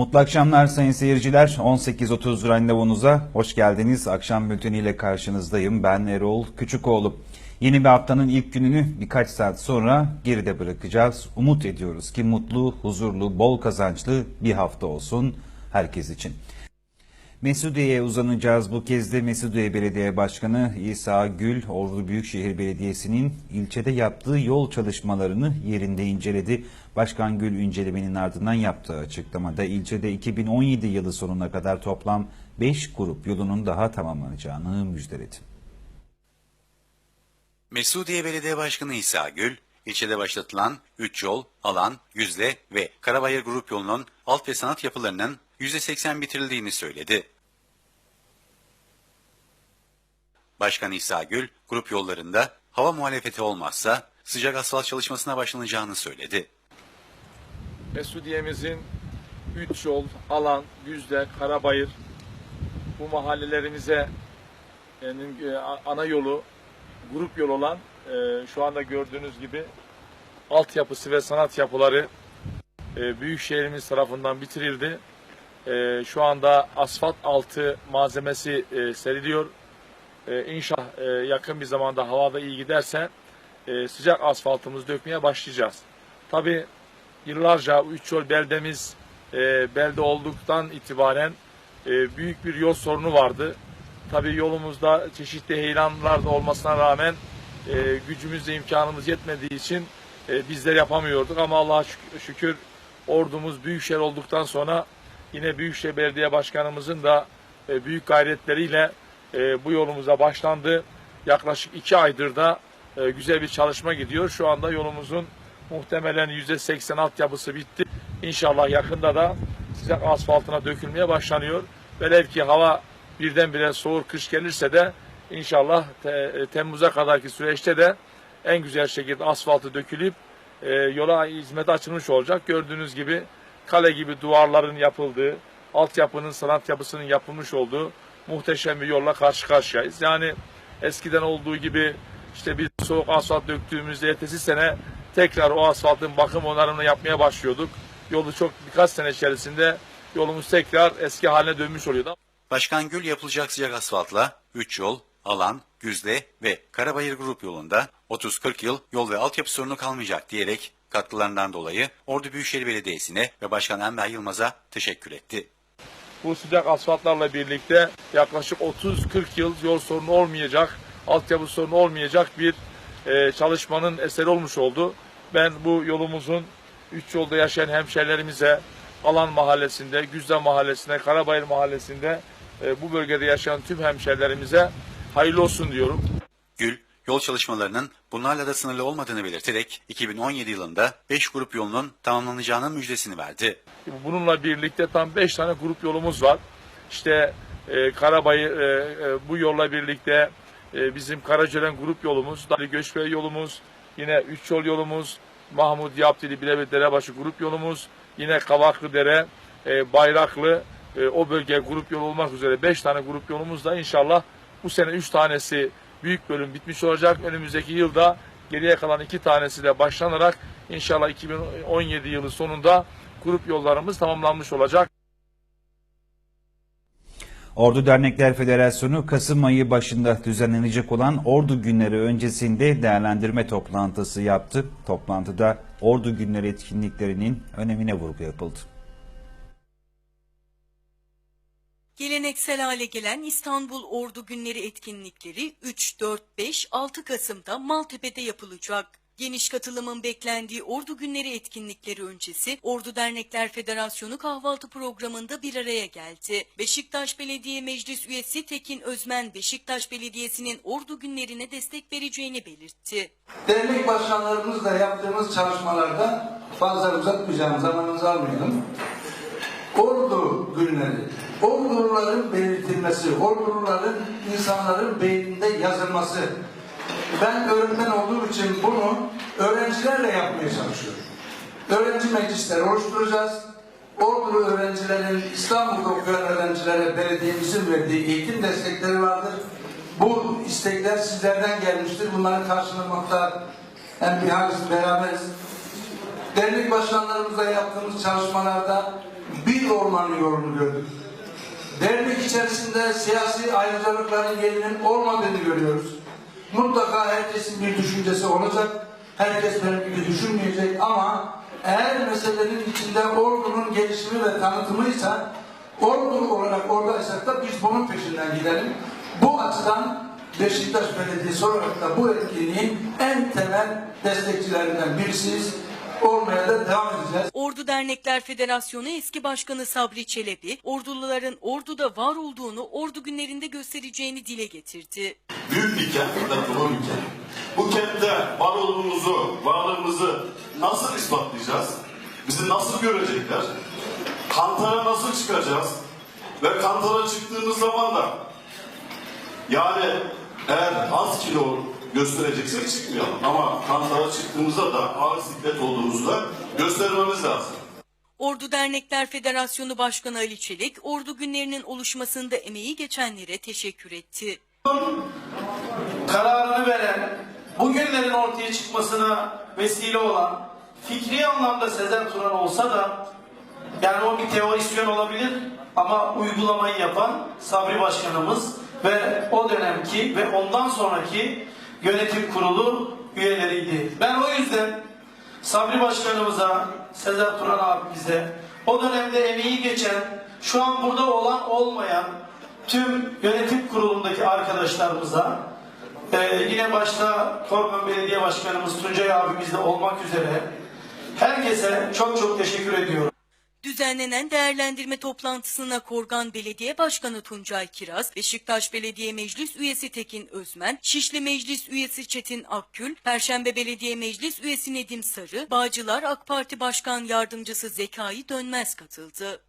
Mutlu akşamlar sayın seyirciler. 18.30 randevunuza hoş geldiniz. Akşam bülteniyle karşınızdayım. Ben Erol Küçükoğlu. Yeni bir haftanın ilk gününü birkaç saat sonra geride bırakacağız. Umut ediyoruz ki mutlu, huzurlu, bol kazançlı bir hafta olsun herkes için. Mesudiye'ye uzanacağız. Bu kez de Mesudiye Belediye Başkanı İsa Gül, Ordu Büyükşehir Belediyesi'nin ilçede yaptığı yol çalışmalarını yerinde inceledi. Başkan Gül incelemenin ardından yaptığı açıklamada ilçede 2017 yılı sonuna kadar toplam 5 grup yolunun daha tamamlanacağını müjdeledi. Mesudiye Belediye Başkanı İsa Gül, ilçede başlatılan 3 yol, alan, yüzde ve Karabayır Grup yolunun alt ve sanat yapılarının %80 bitirildiğini söyledi. Başkan İsa Gül, grup yollarında hava muhalefeti olmazsa sıcak asfalt çalışmasına başlanacağını söyledi. Mesudiye'mizin 3 yol, alan, Güzde, Karabayır bu mahallelerimize yani, e, ana yolu, grup yol olan e, şu anda gördüğünüz gibi altyapısı ve sanat yapıları e, Büyükşehirimiz tarafından bitirildi. E, şu anda asfalt altı malzemesi e, seriliyor. E, inşallah e, yakın bir zamanda havada iyi giderse e, sıcak asfaltımızı dökmeye başlayacağız. Tabii yıllarca üç yol beldemiz e, belde olduktan itibaren e, büyük bir yol sorunu vardı. Tabii yolumuzda çeşitli heyelanlar da olmasına rağmen e, gücümüzle imkanımız yetmediği için e, bizler yapamıyorduk ama Allah'a şük- şükür ordumuz Büyükşehir olduktan sonra yine Büyükşehir Belediye Başkanımızın da e, büyük gayretleriyle e, bu yolumuza başlandı. Yaklaşık iki aydır da e, güzel bir çalışma gidiyor. Şu anda yolumuzun muhtemelen %80 altyapısı bitti. İnşallah yakında da sıcak asfaltına dökülmeye başlanıyor. Velev ki hava birdenbire soğur kış gelirse de inşallah te- Temmuz'a kadarki süreçte de en güzel şekilde asfaltı dökülüp e, yola hizmet açılmış olacak. Gördüğünüz gibi kale gibi duvarların yapıldığı, altyapının sanat yapısının yapılmış olduğu muhteşem bir yolla karşı karşıyayız. Yani eskiden olduğu gibi işte bir soğuk asfalt döktüğümüzde ertesi sene tekrar o asfaltın bakım onarımını yapmaya başlıyorduk. Yolu çok birkaç sene içerisinde yolumuz tekrar eski haline dönmüş oluyordu. Başkan Gül yapılacak sıcak asfaltla 3 yol, alan, Güzde ve Karabayır Grup yolunda 30-40 yıl yol ve altyapı sorunu kalmayacak diyerek katkılarından dolayı Ordu Büyükşehir Belediyesi'ne ve Başkan Enver Yılmaz'a teşekkür etti. Bu sıcak asfaltlarla birlikte yaklaşık 30-40 yıl yol sorunu olmayacak, altyapı sorunu olmayacak bir e, çalışmanın eseri olmuş oldu. Ben bu yolumuzun 3 yolda yaşayan hemşerilerimize, Alan Mahallesi'nde, Güzde Mahallesi'nde, Karabayır Mahallesi'nde e, bu bölgede yaşayan tüm hemşerilerimize hayırlı olsun diyorum. Gül, yol çalışmalarının bunlarla da sınırlı olmadığını belirterek 2017 yılında 5 grup yolunun tamamlanacağının müjdesini verdi. Bununla birlikte tam 5 tane grup yolumuz var. İşte e, Karabayır e, e, bu yolla birlikte e, bizim Karacören grup yolumuz, Dali Göçbey yolumuz, yine Üç Yol yolumuz, Mahmut Yaptili Bilevet Derebaşı grup yolumuz, yine Kavaklıdere, e, Bayraklı e, o bölge grup yolu olmak üzere 5 tane grup yolumuz da inşallah bu sene 3 tanesi büyük bölüm bitmiş olacak. Önümüzdeki yılda geriye kalan 2 tanesi de başlanarak inşallah 2017 yılı sonunda grup yollarımız tamamlanmış olacak. Ordu Dernekler Federasyonu Kasım ayı başında düzenlenecek olan Ordu Günleri öncesinde değerlendirme toplantısı yaptı. Toplantıda Ordu Günleri etkinliklerinin önemine vurgu yapıldı. Geleneksel hale gelen İstanbul Ordu Günleri etkinlikleri 3, 4, 5, 6 Kasım'da Maltepe'de yapılacak. Geniş katılımın beklendiği Ordu Günleri etkinlikleri öncesi Ordu Dernekler Federasyonu kahvaltı programında bir araya geldi. Beşiktaş Belediye Meclis Üyesi Tekin Özmen Beşiktaş Belediyesi'nin Ordu Günlerine destek vereceğini belirtti. Dernek başkanlarımızla yaptığımız çalışmalarda fazla uzatmayacağım, zamanınızı almayalım. Ordu günleri, orduların belirtilmesi, orduların insanların beyninde yazılması. Ben öğretmen olduğum için bunu öğrencilerle yapmaya çalışıyorum. Öğrenci meclisleri oluşturacağız. Ordulu öğrencilerin, İstanbul'da okuyan öğrencilere belediyemizin verdiği eğitim destekleri vardır. Bu istekler sizlerden gelmiştir. Bunları karşılamakta hem bir beraberiz. Dernek başkanlarımızla yaptığımız çalışmalarda bir ormanın yolunu gördük. Dernek içerisinde siyasi ayrıcalıkların yerinin olmadığını görüyoruz. Mutlaka herkesin bir düşüncesi olacak. Herkes benim gibi düşünmeyecek ama eğer meselenin içinde ordunun gelişimi ve tanıtımıysa ordu olarak oradaysak da biz bunun peşinden gidelim. Bu açıdan Beşiktaş Belediyesi olarak da bu etkinliğin en temel destekçilerinden birisiyiz. Olmaya da devam edeceğiz. Ordu Dernekler Federasyonu eski başkanı Sabri Çelebi, orduluların orduda var olduğunu ordu günlerinde göstereceğini dile getirdi. büyük bir kent dolu bir kent. Bu kentte var olduğumuzu, varlığımızı nasıl ispatlayacağız? Bizi nasıl görecekler? Kantara nasıl çıkacağız? Ve kantara çıktığımız zaman da yani eğer az kilo göstereceksek çıkmayalım. Ama kantara çıktığımızda da ağır siklet olduğumuzda göstermemiz lazım. Ordu Dernekler Federasyonu Başkanı Ali Çelik, ordu günlerinin oluşmasında emeği geçenlere teşekkür etti. kararını veren, bu günlerin ortaya çıkmasına vesile olan fikri anlamda Sezen Turan olsa da yani o bir teorisyen olabilir ama uygulamayı yapan Sabri Başkanımız ve o dönemki ve ondan sonraki yönetim kurulu üyeleriydi. Ben o yüzden Sabri Başkanımıza, Sezen Turan abimize, o dönemde emeği geçen, şu an burada olan olmayan tüm yönetim kurulundaki arkadaşlarımıza, ee, yine başta Korkan Belediye Başkanımız Tuncay abimiz olmak üzere herkese çok çok teşekkür ediyorum. Düzenlenen değerlendirme toplantısına Korgan Belediye Başkanı Tuncay Kiraz, Beşiktaş Belediye Meclis Üyesi Tekin Özmen, Şişli Meclis Üyesi Çetin Akgül, Perşembe Belediye Meclis Üyesi Nedim Sarı, Bağcılar AK Parti Başkan Yardımcısı Zekai Dönmez katıldı.